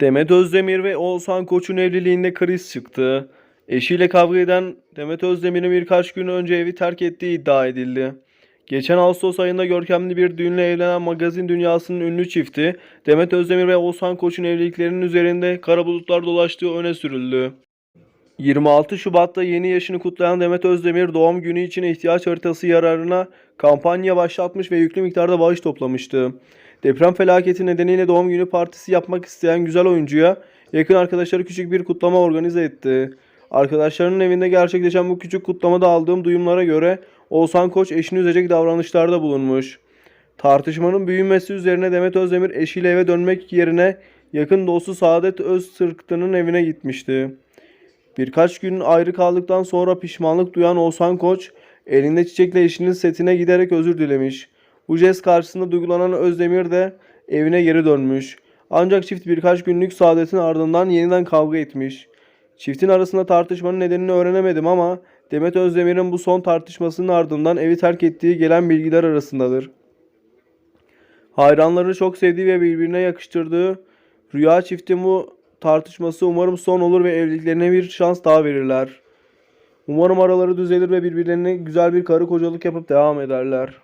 Demet Özdemir ve Oğuzhan Koç'un evliliğinde kriz çıktı. Eşiyle kavga eden Demet Özdemir'in birkaç gün önce evi terk ettiği iddia edildi. Geçen Ağustos ayında görkemli bir düğünle evlenen magazin dünyasının ünlü çifti Demet Özdemir ve Oğuzhan Koç'un evliliklerinin üzerinde kara bulutlar dolaştığı öne sürüldü. 26 Şubat'ta yeni yaşını kutlayan Demet Özdemir doğum günü için ihtiyaç haritası yararına kampanya başlatmış ve yüklü miktarda bağış toplamıştı. Deprem felaketi nedeniyle doğum günü partisi yapmak isteyen güzel oyuncuya yakın arkadaşları küçük bir kutlama organize etti. Arkadaşlarının evinde gerçekleşen bu küçük kutlamada aldığım duyumlara göre Oğuzhan Koç eşini üzecek davranışlarda bulunmuş. Tartışmanın büyümesi üzerine Demet Özdemir eşiyle eve dönmek yerine yakın dostu Saadet Öztürk'tanın evine gitmişti. Birkaç gün ayrı kaldıktan sonra pişmanlık duyan Oğuzhan Koç elinde çiçekle eşinin setine giderek özür dilemiş. Bu jest karşısında duygulanan Özdemir de evine geri dönmüş. Ancak çift birkaç günlük saadetin ardından yeniden kavga etmiş. Çiftin arasında tartışmanın nedenini öğrenemedim ama Demet Özdemir'in bu son tartışmasının ardından evi terk ettiği gelen bilgiler arasındadır. Hayranlarını çok sevdiği ve birbirine yakıştırdığı Rüya çiftin bu tartışması umarım son olur ve evliliklerine bir şans daha verirler. Umarım araları düzelir ve birbirlerine güzel bir karı kocalık yapıp devam ederler.